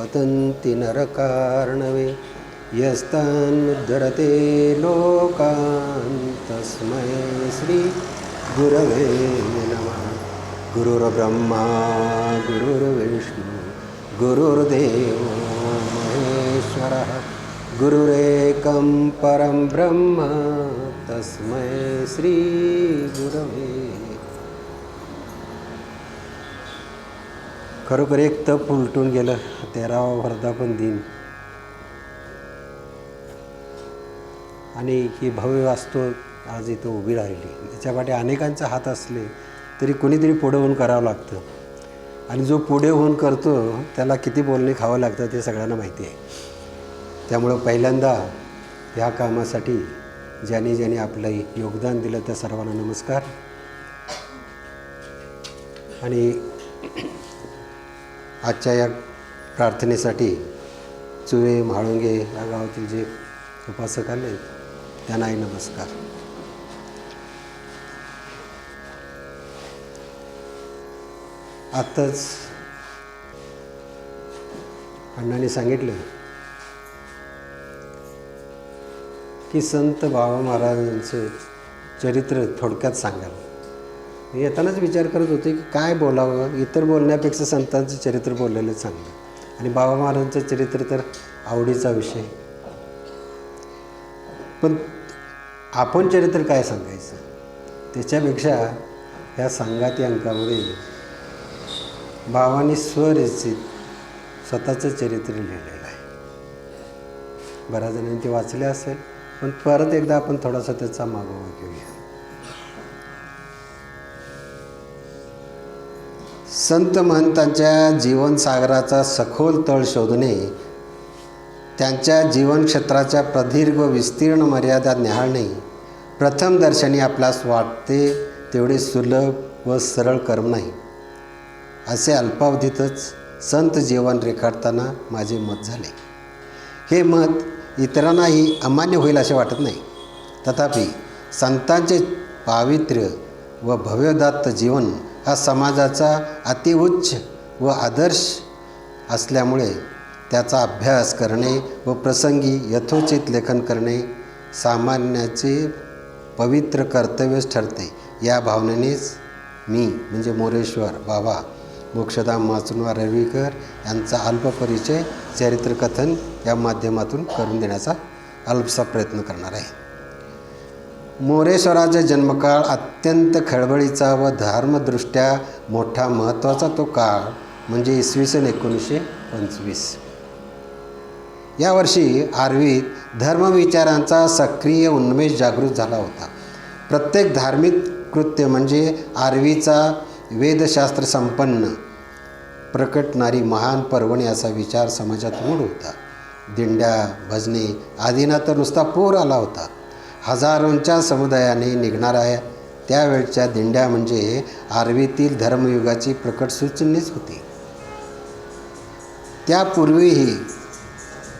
पतन्ति नरकार्णवे यस्तान्मुद्धरते लोकान् तस्मै श्रीगुरवे नमः. गुरुर्ब्रह्मा गुरुर्विष्णु गुरुर्देव महेश्वरः. गुरुरेकं परं ब्रह्म तस्मै श्रीगुरवे खरोखर एक तप उलटून गेलं तेरावा वर्धापन दिन. आणि ही भव्य वास्तू आज इथं उभी राहिली. त्याच्या पाठी अनेकांचे हात असले तरी कुणीतरी पुढे होऊन करावं लागतं. आणि जो पुढे होऊन करतो त्याला किती बोलणे खावं लागतं ते सगळ्यांना माहिती आहे. त्यामुळं पहिल्यांदा ह्या कामासाठी ज्यांनी ज्यांनी आपलं योगदान दिलं त्या सर्वांना नमस्कार. आणि आजच्या या प्रार्थनेसाठी चुळे म्हाळुंगे या गावातील जे उपासक आले त्यांनाही नमस्कार. आत्ताच अण्णाने सांगितलं की संत बाबा महाराजांचं चरित्र थोडक्यात सांगाल. येतानाच विचार करत होते की काय बोलावं? इतर बोलण्यापेक्षा संतांचं चरित्र बोललेलं चांगलं. आणि बाबा महाराजांचं चरित्र तर आवडीचा विषय. पण आपण चरित्र काय सांगायचं? त्याच्यापेक्षा ह्या सांगाती अंकामध्ये बाबांनी स्वरचित स्वतःचं चरित्र लिहिलेलं आहे. बऱ्याच जणांनी ते वाचले असेल पण परत एकदा आपण थोडासा त्याचा मागोवा घेऊया. संत महंतांच्या जीवनसागराचा सखोल तळ शोधणे त्यांच्या जीवनक्षेत्राच्या प्रदीर्घ विस्तीर्ण मर्यादा न्याहाळणे प्रथम दर्शनी आपल्यास वाटते तेवढे सुलभ व सरळ कर्म नाही. असे अल्पावधीतच संत जीवन रेखाटताना माझे मत झाले. हे मत इतरांनाही अमान्य होईल असे वाटत नाही. तथापि संतांचे पावित्र्य व भव्यदात्त जीवन हा समाजाचा अतिउच्च व आदर्श असल्यामुळे त्याचा अभ्यास करणे व प्रसंगी यथोचित लेखन करणे सामान्याचे पवित्र कर्तव्यच ठरते. या भावनेनेच मी म्हणजे मोरेश्वर बाबा मोक्षधाम माचुनवा रविकर यांचा अल्प परिचय चरित्रकथन या माध्यमातून करून देण्याचा अल्पसा प्रयत्न करणार आहे. मोरेश्वराचा जन्मकाळ अत्यंत खळबळीचा व धर्मदृष्ट्या मोठा महत्त्वाचा तो काळ म्हणजे इसवी सन एकोणीसशे पंचवीस. यावर्षी आरवीत धर्मविचारांचा सक्रिय उन्मेष जागृत झाला होता. प्रत्येक धार्मिक कृत्य म्हणजे आरवीचा वेदशास्त्र संपन्न प्रकटणारी महान पर्वणी असा विचार समाजात रूढ होता. दिंड्या भजने आदींना तर नुसता पूर आला होता. हजारोंच्या समुदायाने निघणाऱ्या त्यावेळच्या दिंड्या म्हणजे आरवीतील धर्मयुगाची प्रकट सूचनेच होती. त्यापूर्वीही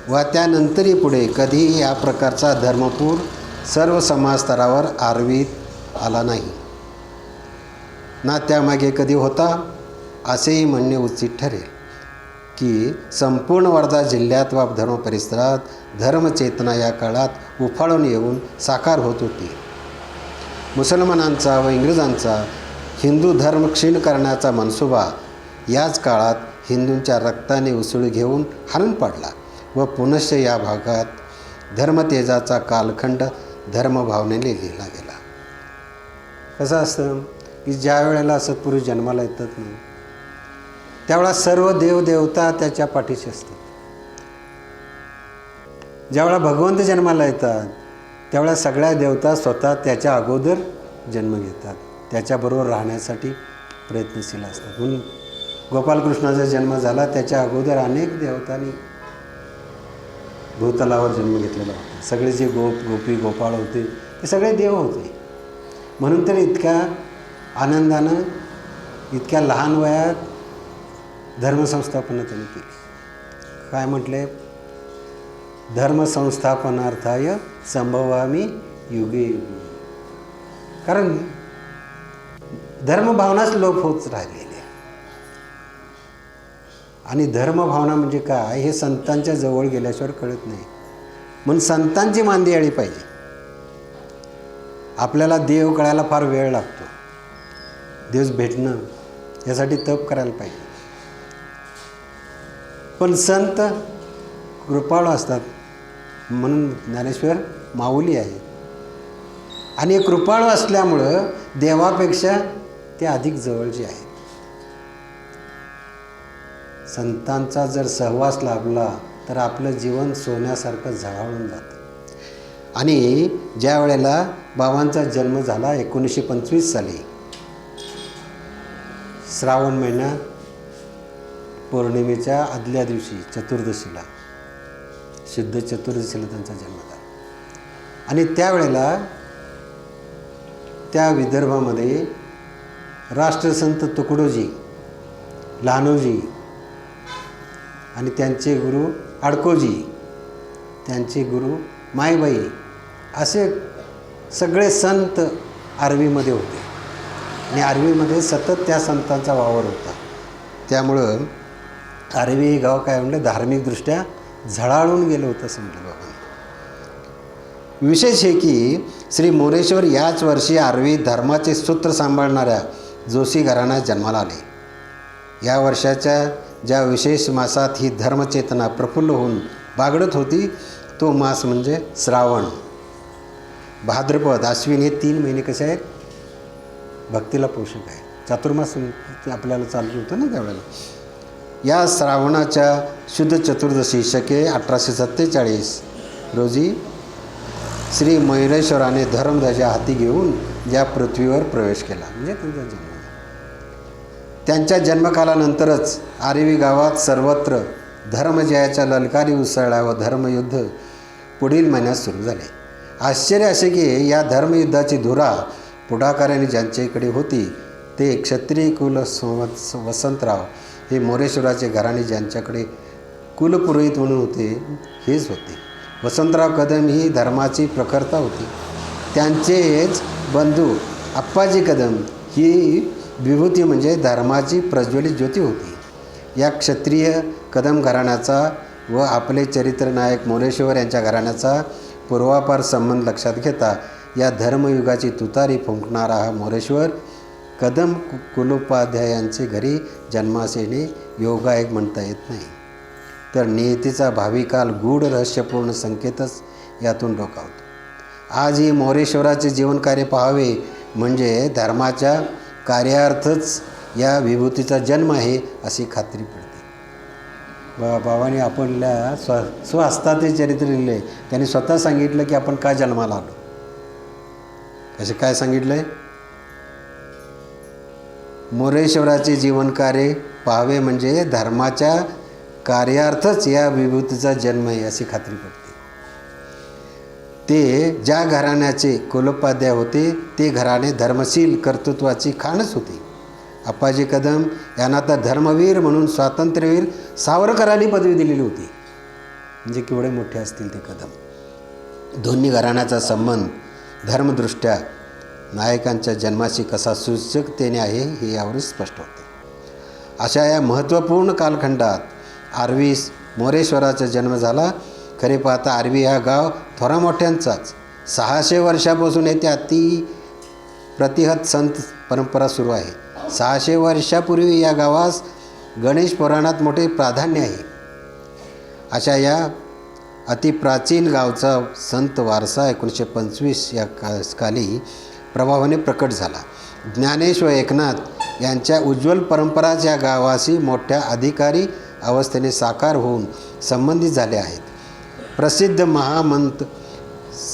व त्यानंतरही पुढे कधीही या प्रकारचा धर्मपूर सर्व समाज स्तरावर आरवीत आला नाही. ना त्यामागे कधी होता असेही म्हणणे उचित ठरेल की संपूर्ण वर्धा जिल्ह्यात व धर्म परिसरात धर्मचेतना या काळात उफाळून येऊन साकार होत होती. मुसलमानांचा व इंग्रजांचा हिंदू धर्म क्षीण करण्याचा मनसुबा याच काळात हिंदूंच्या रक्ताने उसळी घेऊन हरण पाडला व पुनश्च या भागात धर्मतेजाचा कालखंड धर्मभावनेने लिहिला गेला. कसं असतं की ज्या वेळेला सत्पुरुष जन्माला येतात ना त्यावेळा सर्व देवदेवता त्याच्या पाठीशी असतात. ज्यावेळेला भगवंत जन्माला येतात त्यावेळा सगळ्या देवता स्वतः त्याच्या अगोदर जन्म घेतात. त्याच्याबरोबर राहण्यासाठी प्रयत्नशील असतात. म्हणून गोपालकृष्णाचा जन्म झाला त्याच्या अगोदर अनेक देवतांनी भूतलावर जन्म घेतलेला होता. सगळे जे गोप गोपी गोपाळ होते ते सगळे देव होते. म्हणून तर इतक्या आनंदानं इतक्या लहान वयात धर्मसंस्थापना त्यांनी केली. काय म्हटले? धर्मसंस्थापनार्थाय संभवामी युगे। युगे कारण धर्मभावनाच लोप होत राहिलेली आहे. आणि धर्मभावना म्हणजे काय हे संतांच्या जवळ गेल्याशिवाय कळत नाही. म्हणून संतांची मांदी आली पाहिजे. आपल्याला देव कळायला फार वेळ लागतो. देव भेटणं यासाठी तप करायला पाहिजे. पण संत कृपाळू असतात. म्हणून ज्ञानेश्वर माऊली आहे. आणि कृपाळू असल्यामुळं देवापेक्षा ते अधिक जवळचे आहेत. संतांचा जर सहवास लाभला तर आपलं जीवन सोन्यासारखं झळाळून जातं. आणि ज्या वेळेला बाबांचा जन्म झाला एकोणीसशे पंचवीस साली श्रावण महिन्यात पौर्णिमेच्या आदल्या दिवशी चतुर्दशीला सिद्ध चतुर्दशीला त्यांचा जन्म झाला. आणि त्यावेळेला त्या विदर्भामध्ये राष्ट्रसंत तुकडोजी लहानोजी आणि त्यांचे गुरु आडकोजी त्यांचे गुरु मायबाई असे सगळे संत आरवीमध्ये होते. आणि आरवीमध्ये सतत त्या संतांचा वावर होता. त्यामुळं आरवी हे गाव काय म्हणलं? धार्मिकदृष्ट्या झळाळून गेलं होतं असं म्हटलं बाबांनी विशेष हे की श्री मोरेश्वर याच वर्षी आरवी धर्माचे सूत्र सांभाळणाऱ्या जोशी घराण्यात जन्माला आले. या वर्षाच्या ज्या विशेष मासात ही धर्मचेतना प्रफुल्ल होऊन बागडत होती तो मास म्हणजे श्रावण. भाद्रपद अश्विन हे तीन महिने कसे आहेत? भक्तीला पोषक आहे. चातुर्मास आपल्याला चालू होतं ना त्यावेळेला. या श्रावणाच्या शुद्ध चतुर्दशी शके अठराशे सत्तेचाळीस. रोजी श्री मयुरेश्वराने धर्मध्वजा हाती घेऊन या पृथ्वीवर प्रवेश केला. म्हणजे त्यांचा जन्म त्यांच्या जन्मकालानंतरच आरवी गावात सर्वत्र धर्मजयाच्या ललकारी उसळल्या व धर्मयुद्ध पुढील महिन्यात सुरू झाले. आश्चर्य असे की या धर्मयुद्धाची धुरा पुढाकाराने ज्यांच्याकडे होती ते क्षत्रिय कुल वसंतराव हे मोरेश्वराचे घराणे ज्यांच्याकडे कुलपुरोहित म्हणून होते हेच होते. वसंतराव कदम ही धर्माची प्रखरता होती. त्यांचेच बंधू अप्पाजी कदम ही विभूती म्हणजे धर्माची प्रज्वलित ज्योती होती. या क्षत्रिय कदम घराण्याचा व आपले चरित्रनायक मोरेश्वर यांच्या घराण्याचा पूर्वापार संबंध लक्षात घेता या धर्मयुगाची तुतारी फुंकणारा हा मोरेश्वर कदम कु कुलोपाध्यायांचे घरी जन्मास येणे योगायोग म्हणता येत नाही. तर नियतीचा भावी काल गूढ रहस्यपूर्ण संकेतच यातून डोकावतो. आजही मोरेश्वराचे जीवनकार्य पाहावे म्हणजे धर्माच्या कार्यार्थच या विभूतीचा जन्म आहे अशी खात्री पडते. बा बाबाने आपल्या स्व स्वहस्ताचे चरित्र लिहिले. त्यांनी स्वतः सांगितलं की आपण का जन्माला आलो? असे काय सांगितलं आहे मोरेश्वराचे जीवनकार्य पाहावे म्हणजे धर्माच्या कार्यार्थच या विभूतीचा जन्म आहे अशी खात्री पडते. ते ज्या घराण्याचे कुलोपाध्याय होते ते घराणे धर्मशील कर्तृत्वाची खाणच होती. अप्पाजी कदम यांना तर धर्मवीर म्हणून स्वातंत्र्यवीर सावरकरांनी पदवी दिलेली होती. म्हणजे केवढे मोठे असतील ते कदम. दोन्ही घराण्याचा संबंध धर्मदृष्ट्या नायकांच्या जन्माशी कसा सूचकतेने आहे हे यावरून स्पष्ट होते. अशा या महत्त्वपूर्ण कालखंडात आरवीस मोरेश्वराचा जन्म झाला. खरे पाहता आरवी हा गाव थोरा मोठ्यांचाच. सहाशे वर्षापासून येथे अति प्रतिहत संत परंपरा सुरू आहे. सहाशे वर्षापूर्वी या गावास गणेश पुराणात मोठे प्राधान्य आहे. अशा या अतिप्राचीन गावचा संत वारसा एकोणीसशे पंचवीस या का काली प्रभावाने प्रकट झाला. ज्ञानेश व एकनाथ यांच्या उज्ज्वल परंपराच या गावाशी मोठ्या अधिकारी अवस्थेने साकार होऊन संबंधित झाले आहेत. प्रसिद्ध महामंत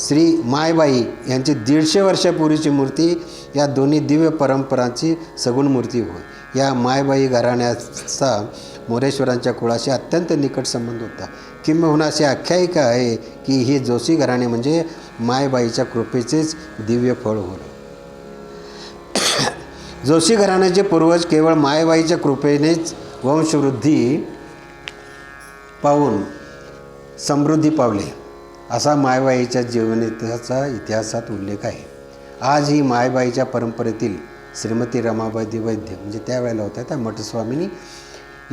श्री मायबाई यांची दीडशे वर्षापूर्वीची मूर्ती या दोन्ही दिव्य परंपरांची सगुण मूर्ती होय. या मायबाई घराण्याचा मोरेश्वरांच्या कुळाशी अत्यंत निकट संबंध होता. किंबहुना अशी आख्यायिका आहे की ही जोशी घराणे म्हणजे मायबाईच्या कृपेचेच दिव्य फळ होय. जोशी घराण्याचे पूर्वज केवळ मायबाईच्या कृपेनेच वंशवृद्धी पाहून समृद्धी पावले असा मायबाईच्या जीवनाचा इतिहासात उल्लेख आहे. आज ही मायबाईच्या परंपरेतील श्रीमती रमाबाई वैद्य म्हणजे त्यावेळेला होत्या त्या मठस्वामींनी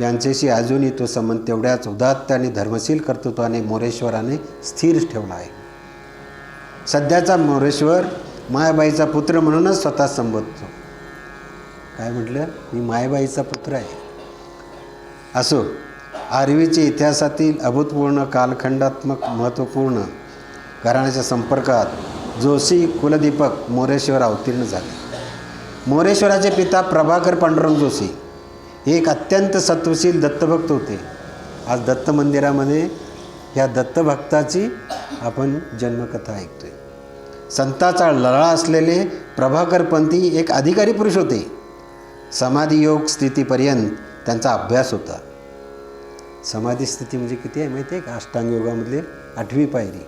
यांच्याशी अजूनही तो संबंध तेवढ्याच उदात्त आणि धर्मशील कर्तृत्वाने मोरेश्वराने स्थिर ठेवला आहे. सध्याचा मोरेश्वर मायाबाईचा पुत्र म्हणूनच स्वतः संबोधतो. काय म्हटलं? मी मायाबाईचा पुत्र आहे. असो आरवीच्या इतिहासातील अभूतपूर्ण कालखंडात्मक महत्त्वपूर्ण घराण्याच्या संपर्कात जोशी कुलदीपक मोरेश्वर अवतीर्ण झाले. मोरेश्वराचे पिता प्रभाकर पांडुरंग जोशी एक अत्यंत सत्वशील दत्तभक्त होते. आज दत्त मंदिरामध्ये ह्या दत्तभक्ताची आपण जन्मकथा ऐकतोय. संताचा लळा असलेले प्रभाकरपंथी एक अधिकारी पुरुष होते. समाधियोग स्थितीपर्यंत त्यांचा अभ्यास होता. समाधी स्थिती म्हणजे किती आहे माहिती आहे का? अष्टांग योगामधले आठवी पायरी.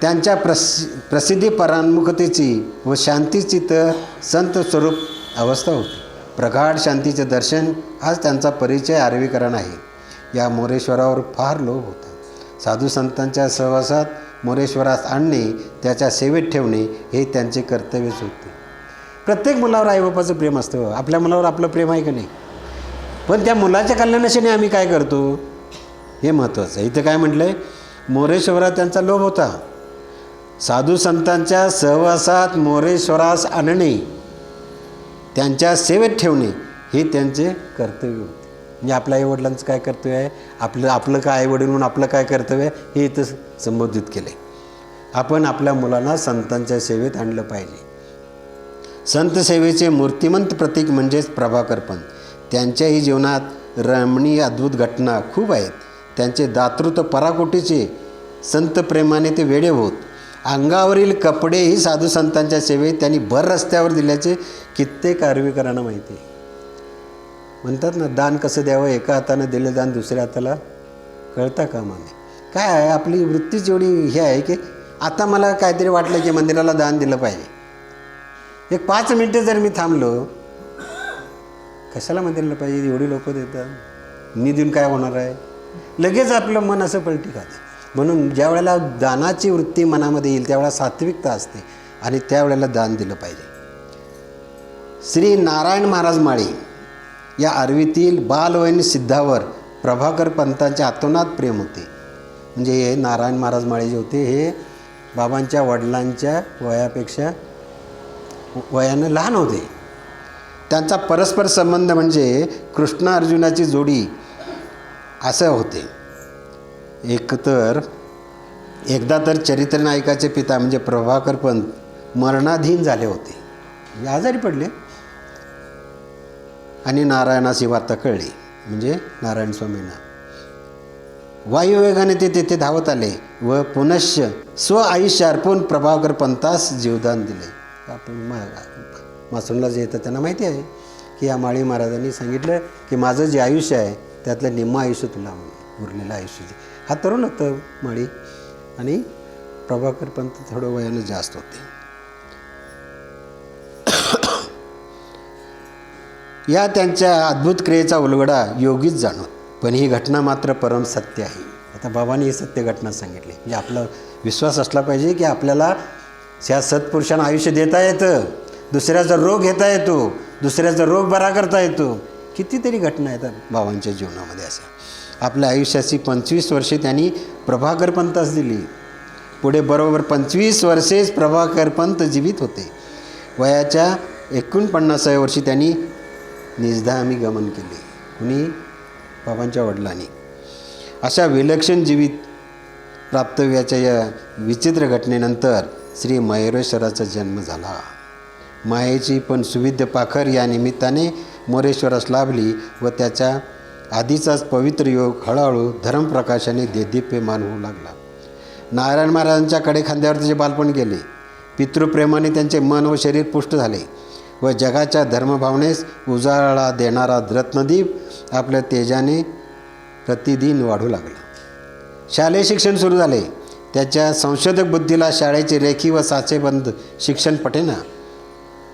त्यांच्या प्रसि प्रसिद्धी परांमुखतेची व शांतीची तर संत स्वरूप अवस्था होती. प्रगाढ शांतीचे दर्शन आज त्यांचा परिचय आरवीकरण आहे. या मोरेश्वरावर फार लोभ होता. साधू संतांच्या सहवासात मोरेश्वरास आणणे त्याच्या सेवेत ठेवणे हे त्यांचे कर्तव्यच होते. प्रत्येक मुलावर आईबापाचं प्रेम असतं. आपल्या मुलावर आपलं प्रेम आहे का नाही? पण त्या मुलाच्या कल्याणाशी आम्ही काय करतो? हे महत्त्वाचं आहे. इथं काय म्हटलं आहे मोरेश्वरात त्यांचा लोभ होता. साधू संतांच्या सहवासात मोरेश्वरास आणणे त्यांच्या सेवेत ठेवणे हे त्यांचे कर्तव्य होते. म्हणजे आपल्या आईवडिलांचं काय कर्तव्य आहे? आपलं आपलं काय आईवडील म्हणून आपलं काय कर्तव्य आहे? हे इथं संबोधित केले आपण आपल्या मुलांना संतांच्या सेवेत आणलं पाहिजे. संत सेवेचे मूर्तिमंत प्रतीक म्हणजेच प्रभाकरपण त्यांच्याही जीवनात रमणीय अद्भुत घटना खूप आहेत. त्यांचे दातृत्व पराकोटीचे संत प्रेमाने ते वेडे होत. अंगावरील कपडेही साधू संतांच्या सेवेत त्यांनी भर रस्त्यावर दिल्याचे कित्येक आरवीकरांना माहिती आहे. म्हणतात ना दान कसं द्यावं? एका हातानं दिलं दान दुसऱ्या हाताला कळता का माने काय आहे? आपली वृत्तीच एवढी हे आहे की आता मला काहीतरी वाटलं की मंदिराला दान दिलं पाहिजे. एक पाच मिनटं जर मी थांबलो कशाला मंदिराला पाहिजे? एवढी लोक देतात. मी देऊन काय होणार आहे? लगेच आपलं मन असं पलटी खातं. म्हणून ज्या वेळेला दानाची वृत्ती मनामध्ये येईल त्यावेळेला सात्विकता असते आणि त्यावेळेला दान दिलं पाहिजे. श्री नारायण महाराज माळी या आरवीतील बालवयीन सिद्धावर प्रभाकर पंतांचे आतोनात प्रेम होते. म्हणजे हे नारायण महाराज माळी जे होते हे बाबांच्या वडिलांच्या वयापेक्षा वयानं लहान होते. त्यांचा परस्पर संबंध म्हणजे कृष्ण अर्जुनाची जोडी असं होतं. एक तर एकदा तर चरित्र नायकाचे पिता म्हणजे प्रभाकर पंत मरणाधीन झाले होते. म्हणजे आजारी पडले. आणि नारायणाची वार्ता कळली. म्हणजे नारायण स्वामींना. वायुवेगाने ते तेथे धावत आले व पुनश्च स्व आयुष्य अर्पून प्रभाकर पंतास जीवदान दिले. आपण मा जे येतं त्यांना माहिती आहे की या माळी महाराजांनी सांगितलं की माझं जे आयुष्य आहे त्यातलं निम्म आयुष्य तुला उरलेलं आयुष्य हा तरुण होतं माळी आणि प्रभाकर पंत थोडं वयानं जास्त होते. या त्यांच्या अद्भुत क्रियेचा उलगडा योगीच जाणवत पण ही घटना मात्र परम सत्य आहे. आता बाबांनी ही सत्य घटना सांगितली. म्हणजे आपला विश्वास असला पाहिजे की आपल्याला ह्या सत्पुरुषांना आयुष्य देता येतं दुसऱ्याचा रोग घेता येतो दुसऱ्याचा रोग बरा करता येतो. कितीतरी घटना येतात बाबांच्या जीवनामध्ये अशा. आपल्या आयुष्याची पंचवीस वर्षे त्यांनी प्रभाकर पंतास दिली. पुढे बरोबर पंचवीस वर्षेच प्रभाकर पंत जीवित होते. वयाच्या एकोणपन्नासाव्या वर्षी त्यांनी निजधामी गमन केले. कुणी? बाबांच्या वडिलांनी. अशा विलक्षण जीवित प्राप्तव्याच्या या विचित्र घटनेनंतर श्री मयुरेश्वराचा जन्म झाला. मायेची पण सुविद्य पाखर या निमित्ताने मोरेश्वरास लाभली व त्याच्या आधीचाच पवित्र योग हळूहळू धर्मप्रकाशाने देदीप्यमान होऊ लागला. नारायण महाराजांच्या कडे खांद्यावर त्याचे बालपण गेले. पितृप्रेमाने त्यांचे मन व शरीर पुष्ट झाले व जगाच्या धर्मभावनेस उजाळा देणारा रत्नदीप आपल्या तेजाने प्रतिदिन वाढू लागला. शालेय शिक्षण सुरू झाले. त्याच्या संशोधक बुद्धीला शाळेचे रेखी व साचेबंद शिक्षण पटेना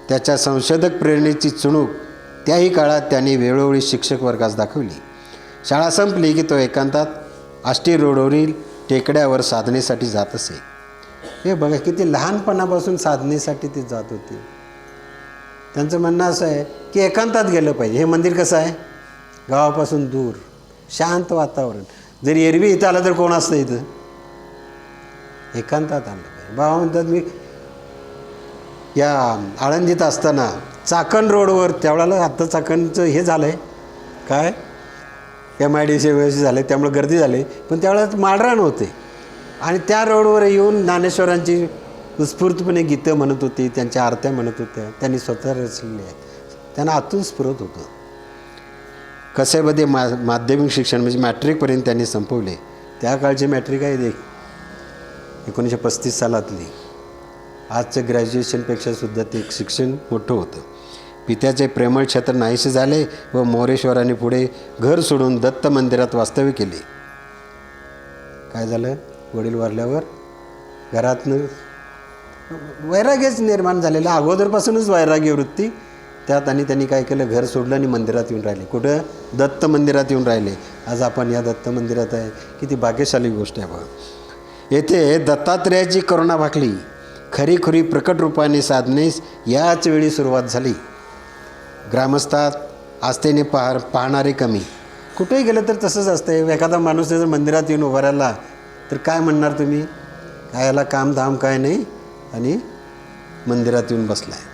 त्याच्या संशोधक प्रेरणेची चुणूक त्याही काळात त्यांनी वेळोवेळी शिक्षक वर्गास दाखवली. शाळा संपली की तो एकांतात आष्टी रोडवरील टेकड्यावर साधनेसाठी जात असे. हे बघा किती लहानपणापासून साधनेसाठी ते जात होते. त्यांचं म्हणणं असं आहे की एकांतात गेलं पाहिजे. हे मंदिर कसं आहे? गावापासून दूर शांत वातावरण. जर एरवी इथं आलं तर कोण असतं इथं? एकांतात आणलं पाहिजे. बाबा म्हणतात मी या आळंदीत असताना चाकण रोडवर त्यावेळेला आत्ता चाकणचं हे झालं आहे काय? एम आय डी सी व्यवस्थित झाले त्यामुळे गर्दी झाली. पण त्यावेळेला माळरान होते. आणि त्या रोडवर येऊन ज्ञानेश्वरांची उत्स्फूर्तपणे गीतं म्हणत होती त्यांच्या आरत्या म्हणत होत्या त्यांनी स्वतः रचलेली आहेत. त्यांना आतून स्फुरत होतं. कसेमध्ये मा माध्यमिक शिक्षण म्हणजे मॅट्रिकपर्यंत त्यांनी संपवले. त्या काळची मॅट्रिक आहे देख एकोणीसशे पस्तीस सालातली. आजचं ग्रॅज्युएशनपेक्षा सुद्धा ते एक शिक्षण मोठं होतं. पित्याचे प्रेमळ क्षेत्र नाहीसे झाले व मोरेश्वराने पुढे घर सोडून दत्त मंदिरात वास्तव्य केले. काय झालं? वडील वारल्यावर घरातनं वैराग्यच निर्माण झालेलं. अगोदरपासूनच वैराग्य वृत्ती. त्यात आणि त्यांनी काय केलं? घर सोडलं आणि मंदिरात येऊन राहिले. कुठं? दत्त मंदिरात येऊन राहिले. आज आपण या दत्त मंदिरात आहे. किती भाग्यशाली गोष्ट आहे बघा. येथे दत्तात्रेयाची करुणा भाकली. खरीखुरी प्रकट रूपाने साधनेस याच वेळी सुरुवात झाली. ग्रामस्थात आस्थेने पाह पाहणारे कमी. कुठेही गेलं तर तसंच असतं एखादा माणूस जर मंदिरात येऊन उभा राहिला तर काय म्हणणार तुम्ही? काय याला काम धाम काय नाही? आणि मंदिरात येऊन बसला आहे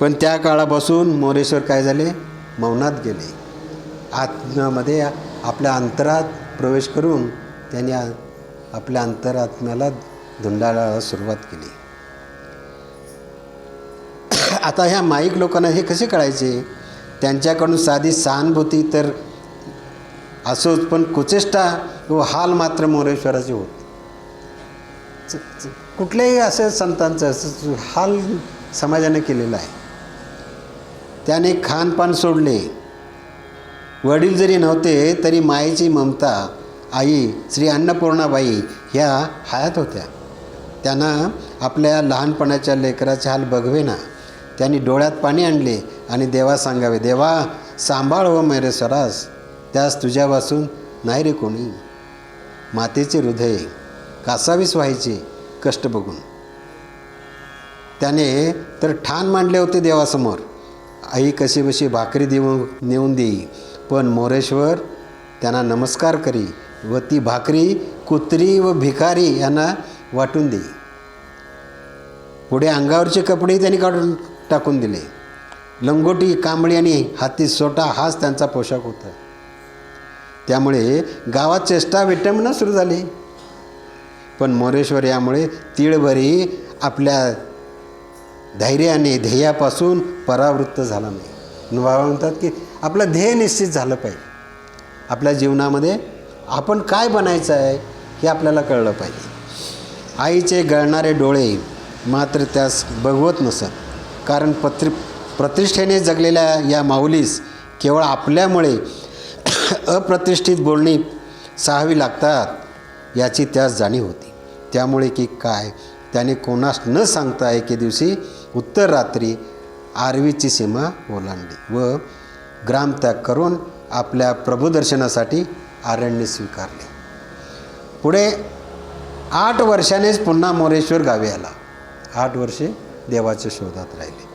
पण त्या काळापासून मोरेश्वर काय झाले? मौनात गेले. आत्म्यामध्ये आपल्या अंतरात प्रवेश करून त्यांनी आपल्या अंतरात्म्याला धुंडाळायला सुरुवात केली. आता ह्या माईक लोकांना हे कसे कळायचे? त्यांच्याकडून साधी सहानुभूती तर असोच पण कुचेष्टा व हाल मात्र मोरेश्वराचे होत. कुठल्याही असं संतांचं असं हाल समाजाने केलेला आहे. त्याने खानपान सोडले. वडील जरी नव्हते तरी मायेची ममता आई श्री अन्नपूर्णाबाई ह्या हयात होत्या. त्यांना आपल्या लहानपणाच्या लेकराचे हाल बघवे ना त्यांनी डोळ्यात पाणी आणले आणि देवा सांगावे देवा सांभाळ व मेरे सरास त्यास तुझ्यापासून नाही रे कोणी. मातेचे हृदय कासावीस व्हायचे कष्ट बघून. त्याने तर ठाण मांडले होते देवासमोर आई कशी बशी भाकरी देऊन नेऊन देई पण मोरेश्वर त्यांना नमस्कार करी व ती भाकरी कुत्री व भिकारी यांना वाटून देई. पुढे अंगावरचे कपडेही त्यांनी काढून टाकून दिले. लंगोटी कांबळी आणि हाती सोटा हाच त्यांचा पोशाख होता. त्यामुळे गावात चेष्टा विटंबना सुरू झाली. पण मोरेश्वर यामुळे तीळभरी आपल्या धैर्याने ध्येयापासून परावृत्त झाला नाही. बाबा म्हणतात की आपलं ध्येय निश्चित झालं पाहिजे. आपल्या जीवनामध्ये आपण काय बनायचं आहे हे आपल्याला कळलं पाहिजे. आईचे गळणारे डोळे मात्र त्यास बघवत नसत. कारण पत्रि प्रतिष्ठेने जगलेल्या या माऊलीस केवळ आपल्यामुळे अप्रतिष्ठित बोलणी सहावी लागतात याची त्यास जाणीव होती. त्यामुळे की काय? त्याने कोणास न सांगता एके दिवशी उत्तर रात्री आरवीची सीमा ओलांडली व ग्रामत्याग करून आपल्या प्रभुदर्शनासाठी आरण्य स्वीकारले. पुढे आठ वर्षानेच पुन्हा मोरेश्वर गावी आला. आठ वर्षे देवाच्या शोधात राहिले.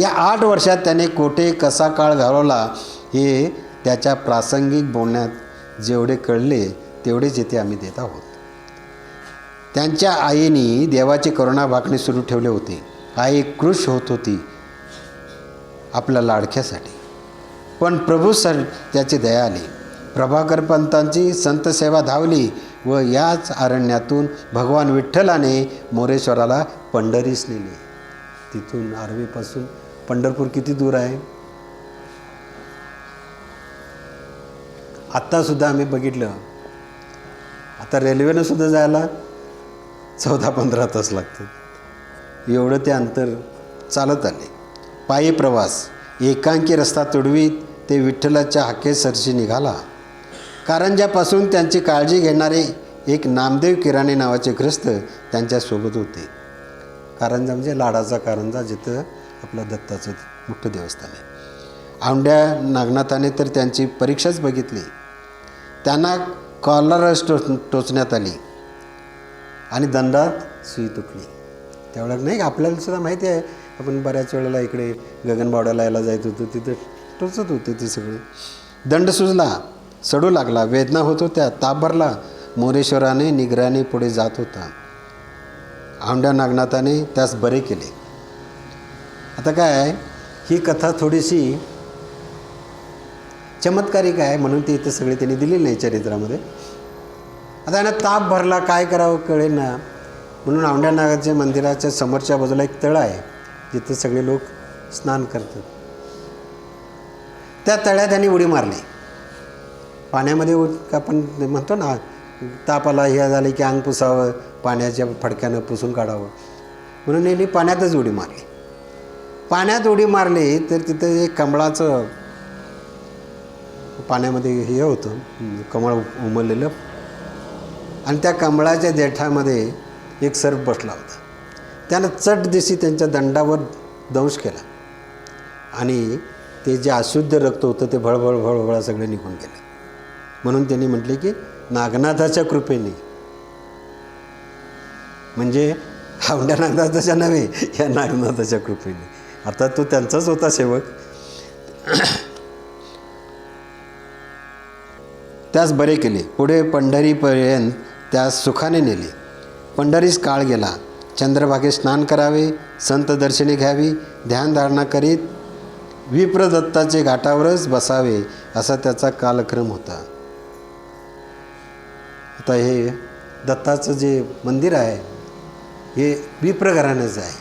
या आठ वर्षात त्याने कोठे कसा काळ घालवला हे त्याच्या प्रासंगिक बोलण्यात जेवढे कळले तेवढेच येथे आम्ही देत आहोत. त्यांच्या आईने देवाची करुणा भाकणे सुरू ठेवले होते. आई कृश होत होती आपल्या लाडक्यासाठी. पण प्रभू सर त्याची दया आली. प्रभाकर पंतांची संतसेवा धावली व याच अरण्यातून भगवान विठ्ठलाने मोरेश्वराला पंढरीस नेली. तिथून आर्वीपासून. पंढरपूर किती दूर आहे? आत्तासुद्धा आम्ही बघितलं. आता रेल्वेनं सुद्धा जायला चौदा पंधरा तास लागतात. एवढं ते अंतर चालत आले. पायी प्रवास. एकांकी रस्ता तुडवीत ते विठ्ठलाच्या हाकेसरशी निघाला. कारंजापासून त्यांची काळजी घेणारे एक नामदेव किराणे नावाचे ग्रस्त त्यांच्यासोबत होते. कारंजा म्हणजे लाडाचा कारंजा जिथं आपलं दत्ताचं मोठं देवस्थान आहे. औंड्या नागनाथाने तर त्यांची परीक्षाच बघितली. त्यांना कॉलरच टोच टोचण्यात आली. आणि दंडात सुई तुटली. त्यावेळेला नाही का आपल्याला सुद्धा माहिती आहे आपण बऱ्याच वेळेला इकडे गगनबावड्याला यायला जायचं होतो तिथं टोचत होते ते सगळे. दंड सुजला सडू लागला वेदना होत होत्या ताप भरला. मोरेश्वराने निगराने पुढे जात होता. औंड्या नागनाथाने त्यास बरे केले. आता काय ही कथा थोडीशी चमत्कारिक आहे म्हणून ती इथं सगळी त्यांनी दिलेली नाही चरित्रामध्ये. आता यांना ताप भरला काय करावं कळेल ना? म्हणून औंढ्या नागाच्या मंदिराच्या समोरच्या बाजूला एक तळ आहे जिथं सगळे लोक स्नान करतात. त्या तळ्यात त्यांनी उडी मारली. पाण्यामध्ये उड- आपण म्हणतो ना तापाला हे झाले की अंग पुसावं पाण्याच्या फडक्यानं पुसून काढावं. म्हणून यांनी पाण्यातच उडी मारली. पाण्यात उडी मारली तर तिथं एक कमळाचं पाण्यामध्ये हे होतं कमळ उमललेलं. आणि त्या कमळाच्या देठामध्ये एक सर्प बसला होता. त्यानं चट दिशी त्यांच्या दंडावर दंश केला. आणि ते जे अशुद्ध रक्त होतं ते भळभळ भळभळा सगळं निघून गेलं. म्हणून त्यांनी म्हटले की नागनाथाच्या कृपेने. म्हणजे हावड्या नागनाथाच्या नव्हे या नागनाथाच्या कृपेने. आता तो त्यांचाच होता सेवक. त्यास बरे केले. पुढे पंढरीपर्यंत त्यास सुखाने नेले. पंढरीस काळ गेला. चंद्रभागे स्नान करावे संत दर्शने घ्यावी ध्यानधारणा करीत विप्रदत्ताचे घाटावरच बसावे असा त्याचा कालक्रम होता. आता हे दत्ताचं जे मंदिर आहे हे विप्र घराण्याचं आहे.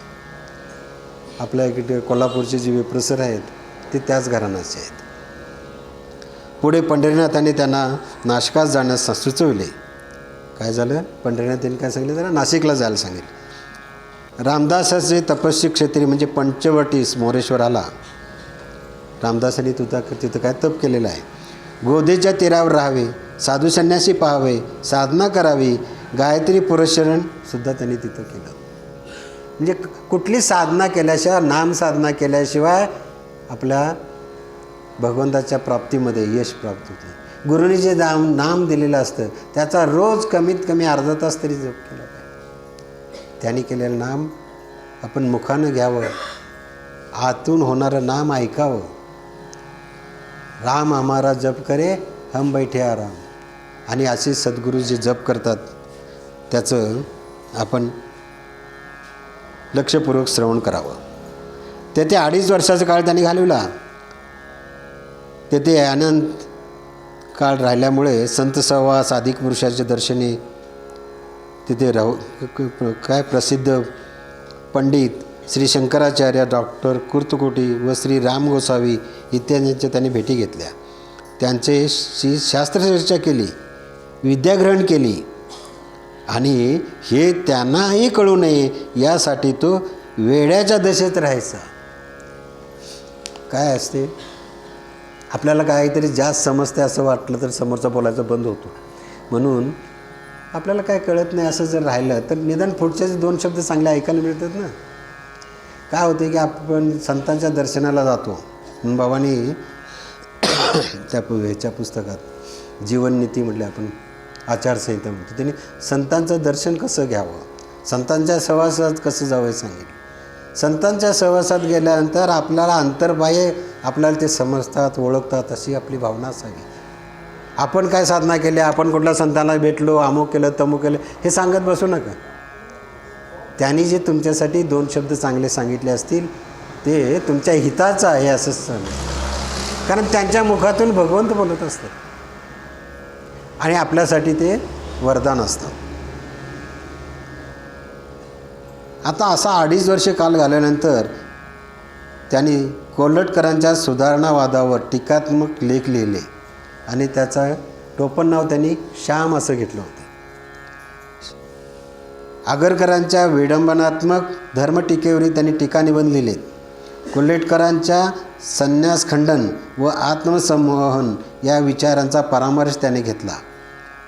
आपल्या इकडे कोल्हापूरचे जे विप्रसर आहेत ते त्याच घराण्याचे आहेत. पुढे पंढरीनाथांनी त्यांना नाशकास जाण्यास सुचवले. काय झालं? पंढरीनाथ त्यांनी काय सांगितलं? जरा नाशिकला जायला सांगितलं. रामदासाचे तपस्वी क्षेत्री म्हणजे पंचवटीस मोरेश्वराला. रामदासांनी तुझा तिथं काय तप केलेलं आहे? गोदेच्या तीरावर राहावे. साधू संन्यासी पाहावे साधना करावी गायत्री पुरस्चरण सुद्धा त्यांनी तिथं केलं. म्हणजे कुठली साधना केल्याशिवाय नाम साधना केल्याशिवाय आपल्या भगवंताच्या प्राप्तीमध्ये यश प्राप्त होते गुरुनी जे नाम नाम दिलेलं असतं त्याचा रोज कमीत कमी अर्धा तास तरी जप केला पाहिजे. त्यांनी केलेलं नाम आपण मुखानं घ्यावं आतून होणारं नाम ऐकावं. राम हमारा जप करे हम बैठे आराम. आणि असे सद्गुरू जे जप करतात त्याचं आपण लक्षपूर्वक श्रवण करावं. तेथे अडीच वर्षाचा काळ त्यांनी घालवला. तेथे आनंद काळ राहिल्यामुळे संत सहवास अधिक पुरुषाचे दर्शने तिथे राहू काय प्रसिद्ध पंडित श्री शंकराचार्य डॉक्टर कुर्तकोटी व श्री राम गोसावी इत्यादींच्या त्यांनी भेटी घेतल्या. त्यांच्याशी शास्त्रचर्चा केली. विद्याग्रहण केली. आणि हे त्यांनाही कळू नये यासाठी तो वेड्याच्या दशेत राहायचा. काय असते? आपल्याला काहीतरी जास्त समजते असं वाटलं तर समोरचा बोलायचं बंद होतो. म्हणून आपल्याला काय कळत नाही असं जर राहिलं तर निदान पुढचे दोन शब्द चांगले ऐकायला मिळतात ना? काय होते की आपण संतांच्या दर्शनाला जातो. म्हणून बाबांनी त्या ह्याच्या पुस्तकात जीवननीती म्हटले आपण. आचारसंहिता म्हणतो. त्यांनी संतांचं दर्शन कसं घ्यावं? संतांच्या सहवासात कसं जावं सांगितलं. संतांच्या सहवासात गेल्यानंतर आपल्याला अंतर्बाह्य आपल्याला ते समजतात ओळखतात अशी आपली भावना असावी आपण काय साधना केली आपण कुठल्या संतांना भेटलो अमुक केलं तमुक केलं हे सांगत बसू नका. त्यांनी जे तुमच्यासाठी दोन शब्द चांगले सांगितले असतील ते तुमच्या हिताचं आहे असंच सांग कारण त्यांच्या मुखातून भगवंत बोलत असतात. आणि आपल्यासाठी ते वरदान असतं. आता असा अडीच वर्ष काल घाल्यानंतर त्यांनी कोल्हटकरांच्या सुधारणावादावर टीकात्मक लेख लिहिले आणि त्याचा टोपण नाव त्यांनी श्याम असं घेतलं होतं. आगरकरांच्या विडंबनात्मक धर्मटीकेवरही त्यांनी टीकानिबंध लिहिले कोल्हेटकरांच्या संन्यास खंडन व आत्मसंमोहन या विचारांचा परामर्श त्याने घेतला.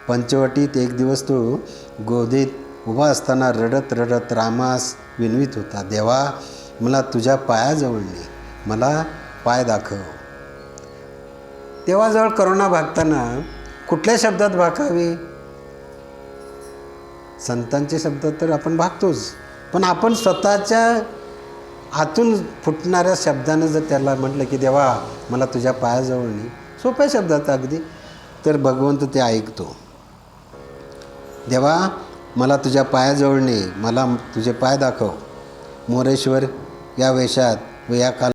पंचवटीत एक दिवस तो गोदीत उभा असताना रडत रडत रामास विनवीत होता देवा मला तुझ्या पायाजवळ ने मला पाय दाखव. देवाजवळ करुणा भागताना कुठल्या शब्दात भागावे? संतांचे शब्द तर आपण भागतोच पण आपण स्वतःच्या आतून फुटणाऱ्या शब्दानं जर त्याला म्हटलं की देवा मला तुझ्या पायाजवळ नाही. सोप्या शब्दात अगदी. तर भगवंत ते ऐकतो. देवा मला तुझ्या पायाजवळ नाही. मला तुझे पाय दाखव. मोरेश्वर या वेशात व या काल